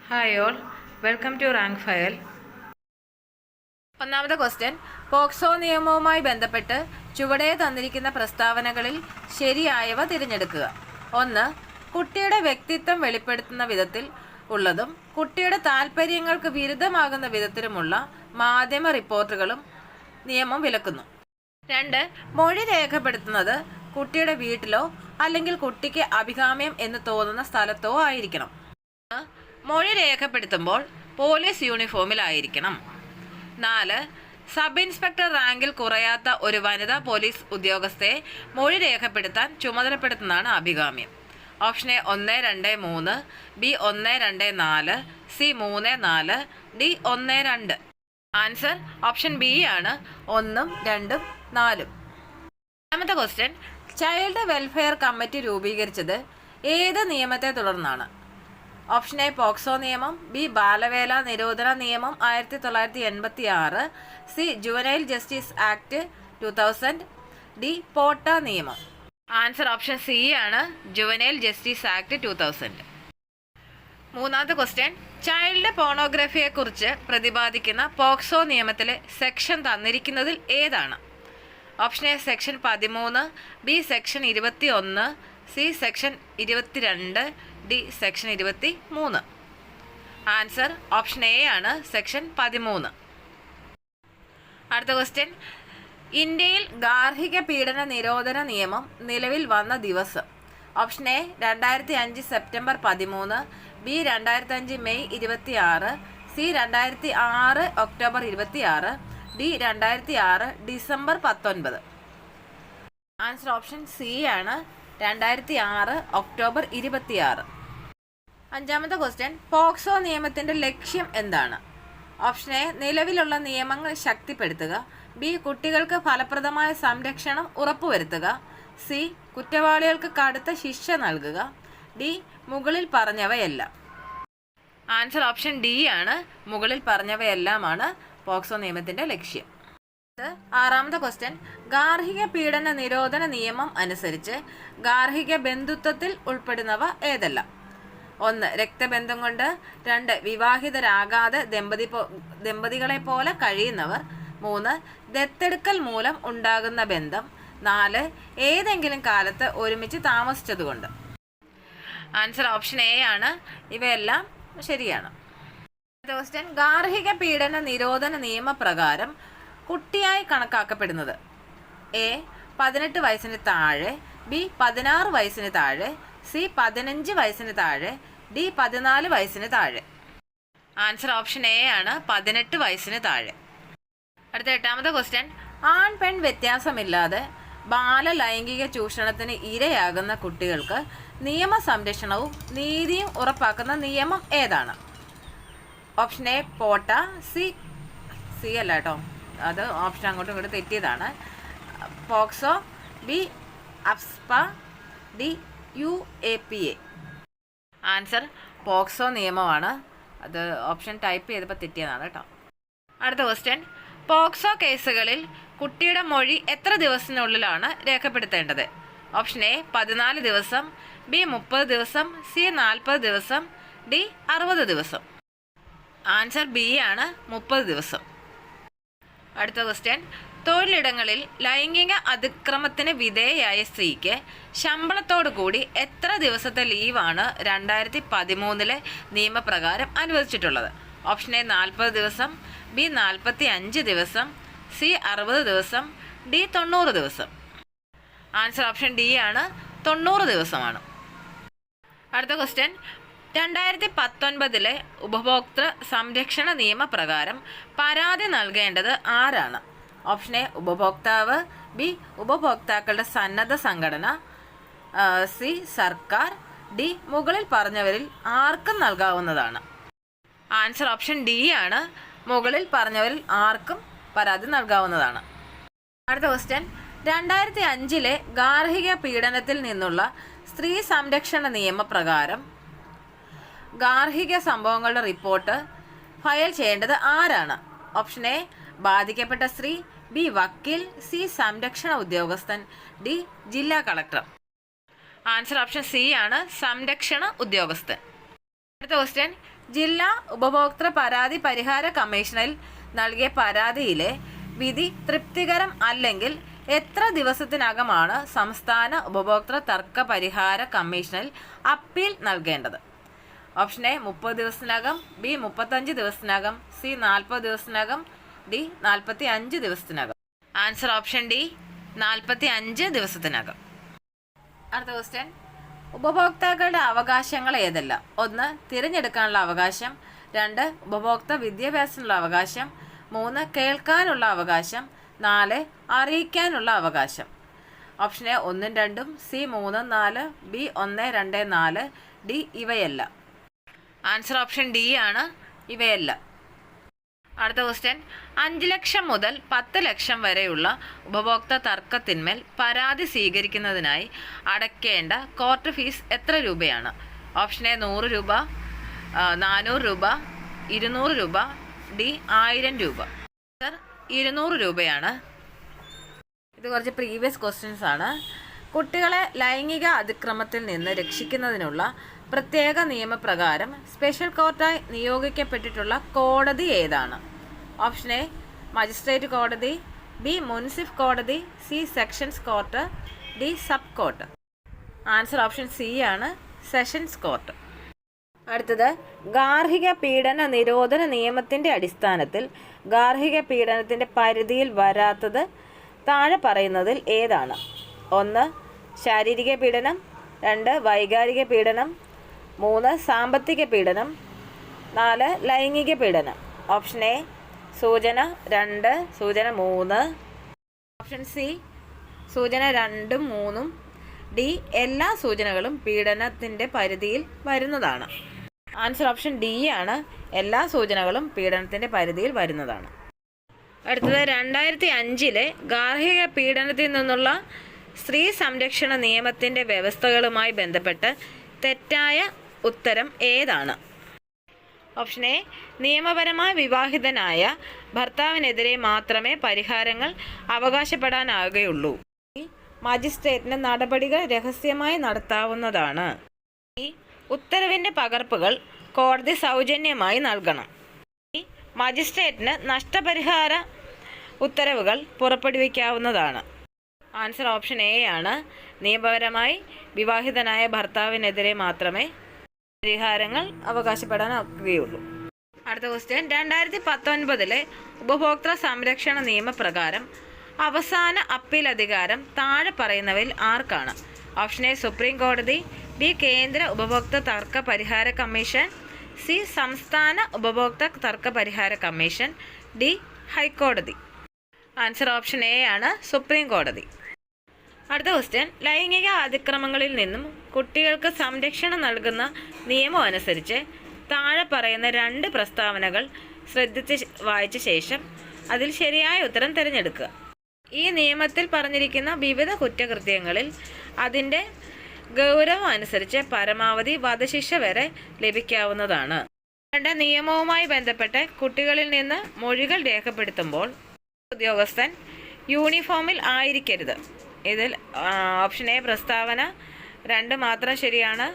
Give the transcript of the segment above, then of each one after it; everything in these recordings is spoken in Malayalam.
Hi all welcome to rank file ഒന്നാമത്തെ ക്വസ്റ്റ്യൻ പോക്സോ നിയമവുമായി ബന്ധപ്പെട്ട് ചുവടെ തന്നിരിക്കുന്ന പ്രസ്താവനകളിൽ ശരിയായവ തിരഞ്ഞെടുക്കുക. ഒന്ന് കുട്ടിയുടെ വ്യക്തിത്വം വെളിപ്പെടുത്തുന്ന വിധത്തിൽ ഉള്ളതും കുട്ടിയുടെ താൽപ്പര്യങ്ങൾക്ക് വിരുദ്ധമാകുന്ന വിധത്തിലുമുള്ള മാധ്യമ റിപ്പോർട്ടുകളും നിയമം വിലക്കുന്നു. രണ്ട് മൊഴി രേഖപ്പെടുത്തുന്നത് കുട്ടിയുടെ വീട്ടിലോ അല്ലെങ്കിൽ കുട്ടിക്ക് അഭികാമ്യം എന്ന് തോന്നുന്ന സ്ഥലത്തോ ആയിരിക്കണം. മൊഴി രേഖപ്പെടുത്തുമ്പോൾ പോലീസ് യൂണിഫോമിലായിരിക്കണം. നാല് സബ് ഇൻസ്പെക്ടർ റാങ്കിൽ കുറയാത്ത ഒരു വനിതാ പോലീസ് ഉദ്യോഗസ്ഥയെ മൊഴി രേഖപ്പെടുത്താൻ ചുമതലപ്പെടുത്തുന്നതാണ് അഭികാമ്യം. ഓപ്ഷൻ എ ഒന്ന് രണ്ട് മൂന്ന് ബി ഒന്ന് രണ്ട് നാല് സി മൂന്ന് നാല് ഡി ഒന്ന് രണ്ട്. ആൻസർ ഓപ്ഷൻ ബി ആണ്. ഒന്നും രണ്ടും നാലും. രണ്ടാമത്തെ ക്വസ്റ്റ്യൻ ചൈൽഡ് വെൽഫെയർ കമ്മിറ്റി രൂപീകരിച്ചത് ഏത് നിയമത്തെ തുടർന്നാണ്? ഓപ്ഷൻ എ പോക്സോ നിയമം ബി ബാലവേല നിരോധന നിയമം ആയിരത്തി തൊള്ളായിരത്തി എൺപത്തി ആറ് C juvenile justice act two thousand D POTA നിയമം. ആൻസർ ഓപ്ഷൻ സി ആണ് juvenile justice act two thousand. മൂന്നാമത്തെ ക്വസ്റ്റ്യൻ ചൈൽഡ് പോണോഗ്രഫിയെക്കുറിച്ച് പ്രതിപാദിക്കുന്ന പോക്സോ നിയമത്തിലെ സെക്ഷൻ തന്നിരിക്കുന്നതിൽ ഏതാണ്? ഓപ്ഷൻ എ സെക്ഷൻ പതിമൂന്ന് ബി സെക്ഷൻ ഇരുപത്തി ഒന്ന് സി സെക്ഷൻ ഇരുപത്തിരണ്ട് ഡി സെക്ഷൻ ഇരുപത്തി മൂന്ന് ആൻസർ ഓപ്ഷൻ എ ആണ് സെക്ഷൻ പതിമൂന്ന്. അടുത്ത ക്വസ്റ്റ്യൻ. ഇന്ത്യയിൽ ഗാർഹിക പീഡന നിരോധന നിയമം നിലവിൽ വന്ന ദിവസം. ഓപ്ഷൻ എ രണ്ടായിരത്തി അഞ്ച് സെപ്റ്റംബർ പതിമൂന്ന് ബി രണ്ടായിരത്തി അഞ്ച് മെയ് ഇരുപത്തി ആറ് സി രണ്ടായിരത്തി ആറ് ഒക്ടോബർ ഇരുപത്തി ആറ് ഡി രണ്ടായിരത്തി ആറ് ഡിസംബർ പത്തൊൻപത്. ആൻസർ ഓപ്ഷൻ സി ആണ് രണ്ടായിരത്തി ആറ് ഒക്ടോബർ ഇരുപത്തി ആറ് അഞ്ചാമത്തെ ക്വസ്റ്റ്യൻ പോക്സോ നിയമത്തിന്റെ ലക്ഷ്യം എന്താണ്? ഓപ്ഷൻ എ നിലവിലുള്ള നിയമങ്ങൾ ശക്തിപ്പെടുത്തുക. ബി കുട്ടികൾക്ക് ഫലപ്രദമായ സംരക്ഷണം ഉറപ്പുവരുത്തുക. സി കുറ്റവാളികൾക്ക് കടുത്ത ശിക്ഷ നൽകുക. ഡി മുകളിൽ പറഞ്ഞവയെല്ലാം. ആൻസർ ഓപ്ഷൻ ഡി ആണ് മുകളിൽ പറഞ്ഞവയെല്ലാമാണ്. പോക്സോ നിയമത്തിന്റെ ലക്ഷ്യം. ആറാമത്തെ ക്വസ്റ്റ്യൻ. ഗാർഹിക പീഡന നിരോധന നിയമം അനുസരിച്ച് ഗാർഹിക ബന്ധുത്വത്തിൽ ഉൾപ്പെടുന്നവ ഏതെല്ലാം? ഒന്ന് രക്തബന്ധം കൊണ്ട്. രണ്ട് വിവാഹിതരാകാതെ ദമ്പതി ദമ്പതികളെ പോലെ കഴിയുന്നവർ. മൂന്ന് ദത്തെടുക്കൽ മൂലം ഉണ്ടാകുന്ന ബന്ധം. നാല് ഏതെങ്കിലും കാലത്ത് ഒരുമിച്ച് താമസിച്ചതുകൊണ്ട്. ആൻസർ ഓപ്ഷൻ എ ആണ്. ഇവയെല്ലാം ശരിയാണ്. ക്വസ്റ്റ്യൻ ഗാർഹിക പീഡന നിരോധന നിയമപ്രകാരം കുട്ടിയായി കണക്കാക്കപ്പെടുന്നത്. എ. പതിനെട്ട് വയസ്സിന് താഴെ ബി. പതിനാറ് വയസ്സിന് താഴെ സി. പതിനഞ്ച് വയസ്സിന് താഴെ ഡി. പതിനാല് വയസ്സിന് താഴെ. ആൻസർ ഓപ്ഷൻ എ ആണ് പതിനെട്ട് വയസ്സിന് താഴെ. അടുത്ത എട്ടാമത്തെ ക്വസ്റ്റ്യൻ. ആൺ പെൺ വ്യത്യാസമില്ലാതെ ബാല ലൈംഗിക ചൂഷണത്തിന് ഇരയാകുന്ന കുട്ടികൾക്ക് നിയമ സംരക്ഷണവും നീതിയും ഉറപ്പാക്കുന്ന നിയമം ഏതാണ്? Option A POTA. C C അല്ല കേട്ടോ. അത് ഓപ്ഷൻ അങ്ങോട്ടും ഇങ്ങോട്ട് തെറ്റിയതാണ്. POCSO B AFSPA D U A P A. Answer POCSO നിയമമാണ്. അത് ഓപ്ഷൻ ടൈപ്പ് ചെയ്തപ്പോൾ തെറ്റിയതാണ് കേട്ടോ. അടുത്ത ക്വസ്റ്റ്യൻ. പോക്സോ കേസുകളിൽ കുട്ടിയുടെ മൊഴി എത്ര ദിവസത്തിനുള്ളിലാണ് രേഖപ്പെടുത്തേണ്ടത്? ഓപ്ഷൻ എ പതിനാല് ദിവസം ബി മുപ്പത് ദിവസം സി നാൽപ്പത് ദിവസം ഡി അറുപത് ദിവസം. ആൻസർ ബി ആണ്. മുപ്പത് ദിവസം. അടുത്ത ക്വസ്റ്റ്യൻ. തൊഴിലിടങ്ങളിൽ ലൈംഗിക അതിക്രമത്തിന് വിധേയയായ സ്ത്രീക്ക് ശമ്പളത്തോടു കൂടി എത്ര ദിവസത്തെ ലീവാണ് രണ്ടായിരത്തി പതിമൂന്നിലെ നിയമപ്രകാരം അനുവദിച്ചിട്ടുള്ളത്? ഓപ്ഷൻ എ നാൽപ്പത് ദിവസം ബി നാൽപ്പത്തി അഞ്ച് ദിവസം സി അറുപത് ദിവസം ഡി തൊണ്ണൂറ് ദിവസം. ആൻസർ ഓപ്ഷൻ ഡി ആണ്. തൊണ്ണൂറ് ദിവസമാണ്. അടുത്ത ക്വസ്റ്റ്യൻ. രണ്ടായിരത്തി പത്തൊൻപതിലെ ഉപഭോക്തൃ സംരക്ഷണ നിയമപ്രകാരം പരാതി നൽകേണ്ടത് ആരാണ്? ഓപ്ഷൻ എ ഉപഭോക്താവ് ബി ഉപഭോക്താക്കളുടെ സന്നദ്ധ സംഘടന സി സർക്കാർ ഡി മുകളിൽ പറഞ്ഞവരിൽ ആർക്കും നൽകാവുന്നതാണ്. ആൻസർ ഓപ്ഷൻ ഡി ആണ്. മുകളിൽ പറഞ്ഞവരിൽ ആർക്കും പരാതി നൽകാവുന്നതാണ്. അടുത്ത ക്വസ്റ്റ്യൻ. രണ്ടായിരത്തി അഞ്ചിലെ ഗാർഹിക പീഡനത്തിൽ നിന്നുള്ള സ്ത്രീ സംരക്ഷണ നിയമപ്രകാരം ഗാർഹിക സംഭവങ്ങളുടെ റിപ്പോർട്ട് ഫയൽ ചെയ്യേണ്ടത് ആരാണ്? ഓപ്ഷൻ എ ബാധിക്കപ്പെട്ട സ്ത്രീ. ബി വക്കീൽ. സി സംരക്ഷണ ഉദ്യോഗസ്ഥൻ. ഡി ജില്ലാ കളക്ടർ. ആൻസർ ഓപ്ഷൻ സി ആണ് സംരക്ഷണ ഉദ്യോഗസ്ഥൻ. അടുത്ത ക്വസ്റ്റ്യൻ. ജില്ലാ ഉപഭോക്തൃ പരാതി പരിഹാര കമ്മീഷനിൽ നൽകിയ പരാതിയിലെ വിധി തൃപ്തികരം അല്ലെങ്കിൽ എത്ര ദിവസത്തിനകമാണ് സംസ്ഥാന ഉപഭോക്തൃ തർക്ക പരിഹാര കമ്മീഷനിൽ അപ്പീൽ നൽകേണ്ടത്? ഓപ്ഷൻ എ മുപ്പത് ദിവസത്തിനകം ബി മുപ്പത്തഞ്ച് ദിവസത്തിനകം സി നാൽപ്പത് ദിവസത്തിനകം ഡി നാൽപ്പത്തി അഞ്ച് ദിവസത്തിനകം. ആൻസർ ഓപ്ഷൻ ഡി നാൽപ്പത്തി അഞ്ച് ദിവസത്തിനകം. അടുത്ത ക്വസ്റ്റ്യൻ. ഉപഭോക്താക്കളുടെ അവകാശങ്ങൾ ഏതെല്ലാം? ഒന്ന് തിരഞ്ഞെടുക്കാനുള്ള അവകാശം. രണ്ട് ഉപഭോക്തൃ വിദ്യാഭ്യാസത്തിനുള്ള അവകാശം. മൂന്ന് കേൾക്കാനുള്ള അവകാശം. നാല് അറിയിക്കാനുള്ള അവകാശം. ഓപ്ഷൻ എ ഒന്നും രണ്ടും സി മൂന്ന് നാല് ബി ഒന്ന് രണ്ട് നാല് ഡി ഇവയെല്ലാം. ആൻസർ ഓപ്ഷൻ ഡി ആണ്. ഇവയെല്ലാം. അടുത്ത ക്വസ്റ്റ്യൻ. അഞ്ച് ലക്ഷം മുതൽ പത്ത് ലക്ഷം വരെയുള്ള ഉപഭോക്തൃ തർക്കത്തിന്മേൽ പരാതി സ്വീകരിക്കുന്നതിനായി അടയ്ക്കേണ്ട കോർട്ട് ഫീസ് എത്ര രൂപയാണ്? ഓപ്ഷൻ എ നൂറ് രൂപ നാനൂറ് രൂപ ഇരുന്നൂറ് രൂപ ഡി ആയിരം രൂപ. സർ ഇരുന്നൂറ് രൂപയാണ്. ഇത് കുറച്ച് പ്രീവിയസ് ക്വസ്റ്റ്യൻസ് ആണ് കുട്ടികളെ ലൈംഗിക അതിക്രമത്തിൽ നിന്ന് രക്ഷിക്കുന്നതിനുള്ള പ്രത്യേക നിയമപ്രകാരം സ്പെഷ്യൽ കോർട്ടായി നിയോഗിക്കപ്പെട്ടിട്ടുള്ള കോടതി ഏതാണ്? ഓപ്ഷൻ എ മജിസ്ട്രേറ്റ് കോടതി ബി മുൻസിഫ് കോടതി C sessions court D sub court. Answer option C ആണ് സെഷൻസ് കോർട്ട്. അടുത്തത് ഗാർഹിക പീഡന നിരോധന നിയമത്തിന്റെ അടിസ്ഥാനത്തിൽ ഗാർഹിക പീഡനത്തിന്റെ പരിധിയിൽ വരാത്തത് താഴെ പറയുന്നതിൽ ഏതാണ്? ഒന്ന് ശാരീരിക പീഡനം രണ്ട് വൈകാരിക പീഡനം മൂന്ന് സാമ്പത്തിക പീഡനം. നാല് ലൈംഗിക പീഡനം. ഓപ്ഷൻ എ സൂചന രണ്ട് സൂചന മൂന്ന്. ഓപ്ഷൻ സി സൂചന രണ്ടും മൂന്നും. ഡി എല്ലാ സൂചനകളും പീഡനത്തിന്റെ പരിധിയിൽ വരുന്നതാണ്. ആൻസർ ഓപ്ഷൻ ഡി ആണ്. എല്ലാ സൂചനകളും പീഡനത്തിന്റെ പരിധിയിൽ വരുന്നതാണ്. അടുത്തത് രണ്ടായിരത്തി അഞ്ചിലെ ഗാർഹിക പീഡനത്തിൽ നിന്നുള്ള സ്ത്രീ സംരക്ഷണ നിയമത്തിന്റെ വ്യവസ്ഥകളുമായി ബന്ധപ്പെട്ട് തെറ്റായ ഉത്തരം ഏതാണ്? ഓപ്ഷൻ എ നിയമപരമായി വിവാഹിതനായ ഭർത്താവിനെതിരെ മാത്രമേ പരിഹാരങ്ങൾ അവകാശപ്പെടാനാകുകയുള്ളൂ മജിസ്ട്രേറ്റിന് നടപടികൾ രഹസ്യമായി നടത്താവുന്നതാണ്. ഉത്തരവിന്റെ പകർപ്പുകൾ കോടതി സൗജന്യമായി നൽകണം. മജിസ്ട്രേറ്റിന് നഷ്ടപരിഹാര ഉത്തരവുകൾ പുറപ്പെടുവിക്കാവുന്നതാണ്. ആൻസർ ഓപ്ഷൻ എ ആണ്. നിയമപരമായി വിവാഹിതനായ ഭർത്താവിനെതിരെ മാത്രമേ പരിഹാരങ്ങൾ അവകാശപ്പെടാനാവുകയുള്ളൂ. അടുത്ത ക്വസ്റ്റ്യൻ രണ്ടായിരത്തി പത്തൊൻപതിലെ ഉപഭോക്തൃ സംരക്ഷണ നിയമപ്രകാരം അവസാന അപ്പീൽ അധികാരം താഴെ പറയുന്നവയിൽ ആർക്കാണ്? ഓപ്ഷൻ എ സുപ്രീം കോടതി. ബി കേന്ദ്ര ഉപഭോക്തൃ തർക്ക പരിഹാര കമ്മീഷൻ. സി സംസ്ഥാന ഉപഭോക്തൃ തർക്ക പരിഹാര കമ്മീഷൻ. ഡി ഹൈക്കോടതി. ആൻസർ ഓപ്ഷൻ എ ആണ് സുപ്രീം കോടതി. അടുത്ത ക്വസ്റ്റ്യൻ ലൈംഗിക അതിക്രമങ്ങളിൽ നിന്നും കുട്ടികൾക്ക് സംരക്ഷണം നൽകുന്ന നിയമം അനുസരിച്ച് താഴെ പറയുന്ന രണ്ട് പ്രസ്താവനകൾ ശ്രദ്ധിച്ച് വായിച്ച ശേഷം അതിൽ ശരിയായ ഉത്തരം തിരഞ്ഞെടുക്കുക. ഈ നിയമത്തിൽ പറഞ്ഞിരിക്കുന്ന വിവിധ കുറ്റകൃത്യങ്ങളിൽ അതിന്റെ ഗൗരവം അനുസരിച്ച് പരമാവധി വധശിക്ഷ വരെ ലഭിക്കാവുന്നതാണ്. രണ്ട് നിയമവുമായി ബന്ധപ്പെട്ട് കുട്ടികളിൽ നിന്ന് മൊഴികൾ രേഖപ്പെടുത്തുമ്പോൾ ഉദ്യോഗസ്ഥൻ യൂണിഫോമിൽ ആയിരിക്കരുത്. ഇതിൽ ഓപ്ഷൻ എ പ്രസ്താവന രണ്ട് മാത്രം ശരിയാണ്.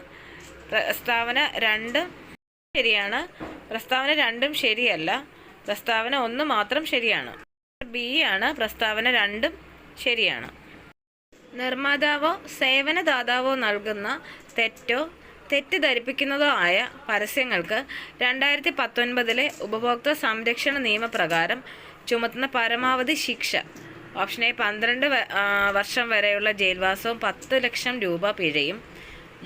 പ്രസ്താവന രണ്ടും ശരിയാണ്. പ്രസ്താവന രണ്ടും ശരിയല്ല. പ്രസ്താവന ഒന്ന് മാത്രം ശരിയാണ്. ബി ആണ്. പ്രസ്താവന രണ്ടും ശരിയാണ്. നിർമ്മാതാവോ സേവനദാതാവോ നൽകുന്ന തെറ്റോ തെറ്റിദ്ധരിപ്പിക്കുന്നതോ ആയ പരസ്യങ്ങൾക്ക് രണ്ടായിരത്തി പത്തൊൻപതിലെ ഉപഭോക്തൃ സംരക്ഷണ നിയമപ്രകാരം ചുമത്തുന്ന പരമാവധി ശിക്ഷ ഓപ്ഷൻ എ പന്ത്രണ്ട് വർഷം വരെയുള്ള ജയിൽവാസവും പത്ത് ലക്ഷം രൂപ പിഴയും.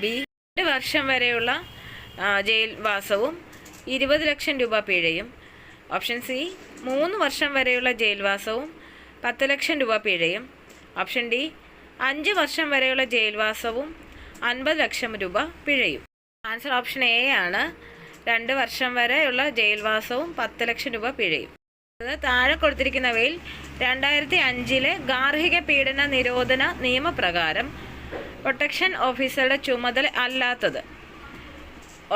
ബി രണ്ട് വർഷം വരെയുള്ള ജയിൽവാസവും ഇരുപത് ലക്ഷം രൂപ പിഴയും. ഓപ്ഷൻ സി മൂന്ന് വർഷം വരെയുള്ള ജയിൽവാസവും പത്ത് ലക്ഷം രൂപ പിഴയും. ഓപ്ഷൻ ഡി അഞ്ച് വർഷം വരെയുള്ള ജയിൽവാസവും അൻപത് ലക്ഷം രൂപ പിഴയും. ആൻസർ ഓപ്ഷൻ എ ആണ്. രണ്ട് വർഷം വരെയുള്ള ജയിൽവാസവും പത്ത് ലക്ഷം രൂപ പിഴയും. താഴെ കൊടുത്തിരിക്കുന്നവയിൽ രണ്ടായിരത്തി അഞ്ചിലെ ഗാർഹിക പീഡന നിരോധന നിയമപ്രകാരം പ്രൊട്ടക്ഷൻ ഓഫീസറുടെ ചുമതല അല്ലാത്തത്.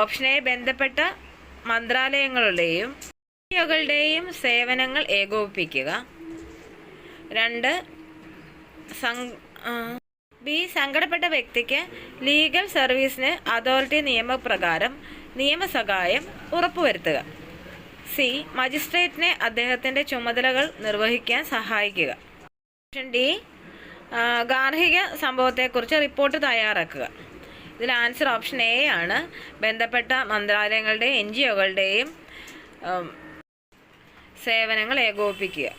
ഓപ്ഷൻ എ ബന്ധപ്പെട്ട മന്ത്രാലയങ്ങളുടെയും കളുടെയും സേവനങ്ങൾ ഏകോപിപ്പിക്കുക. രണ്ട് ബി സങ്കടപ്പെട്ട വ്യക്തിക്ക് ലീഗൽ സർവീസിന് അതോറിറ്റി നിയമപ്രകാരം നിയമസഹായം ഉറപ്പുവരുത്തുക. സി മജിസ്ട്രേറ്റിനെ അദ്ദേഹത്തിന്റെ ചുമതലകൾ നിർവഹിക്കാൻ സഹായിക്കുക. ഓപ്ഷൻ ഡി ഗാർഹിക സംഭവത്തെക്കുറിച്ച് റിപ്പോർട്ട് തയ്യാറാക്കുക. ഇതിൽ ആൻസർ ഓപ്ഷൻ എ ആണ്. ബന്ധപ്പെട്ട മന്ത്രാലയങ്ങളുടെയും എൻ ജി ഒകളുടെയും സേവനങ്ങൾ ഏകോപിപ്പിക്കുക.